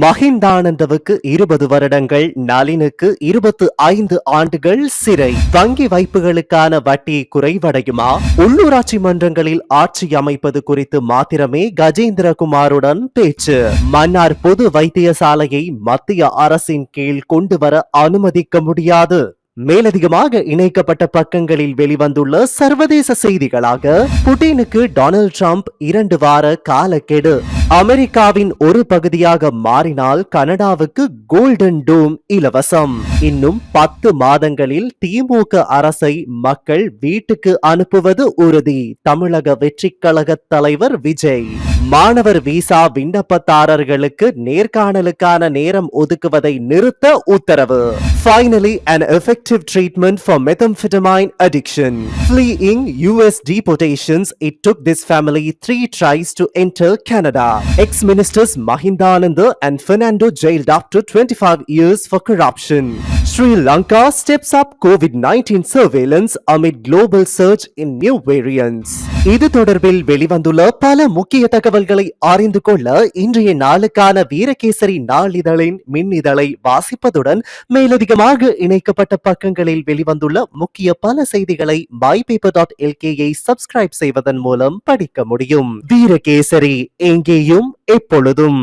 மஹிந்தானந்தவுக்கு இருபது வருடங்கள் நளினுக்கு இருபத்து ஐந்து ஆண்டுகள் சிறை. வங்கி வைப்புகளுக்கான வட்டி குறைவடையுமா? உள்ளூராட்சி மன்றங்களில் ஆட்சி அமைப்பது குறித்து மாத்திரமே கஜேந்திரகுமாருடன் பேச்சு. மன்னார் பொது வைத்தியசாலையை மத்திய அரசின் கீழ் கொண்டு வர அனுமதிக்க முடியாது. மேலதிகமாக இணைக்கப்பட்ட பக்கங்களில் வெளிவந்துள்ள சர்வதேச செய்திகளாக புட்டினுக்கு டொனால்ட் ட்ரம்ப் இரண்டு வார காலக்கெடு. அமெரிக்காவின் ஒரு பகுதியாக மாறினால் கனடாவுக்கு கோல்டன் டூம் இலவசம். இன்னும் பத்து மாதங்களில் திமுக அரசை மக்கள் வீட்டுக்கு அனுப்புவது உறுதி. தமிழக வெற்றிக் கழக தலைவர் விஜய். மாணவர் விசா விண்ணப்பதாரர்களுக்கு நேர்காணலுக்கான நேரம் ஒதுக்குவதை நிறுத்த உத்தரவு finally and effective treatment for methamphetamine addiction fleeing US deportations it took this family three tries to enter Canada ex ministers Mahindananda and Fernando jailed after twenty five years for corruption Sri Lanka steps up COVID-19 surveillance amid global surge in new variants. இது தொடர்பில் வெளிவந்துள்ள பல முக்கிய தகவல்களை அறிந்து கொள்ள இன்றைய நாளுக்கான வீரகேசரி நாளிதழின் மின்னிதழை வாசிப்பதுடன் மேலதிகமாக இணைக்கப்பட்ட பக்கங்களில் வெளிவந்துள்ள முக்கிய பல செய்திகளை மைபேப்பர் டாட் எல்கேயை சப்ஸ்கிரைப் செய்வதன் மூலம் படிக்க முடியும் வீரகேசரி எங்கேயும் எப்பொழுதும்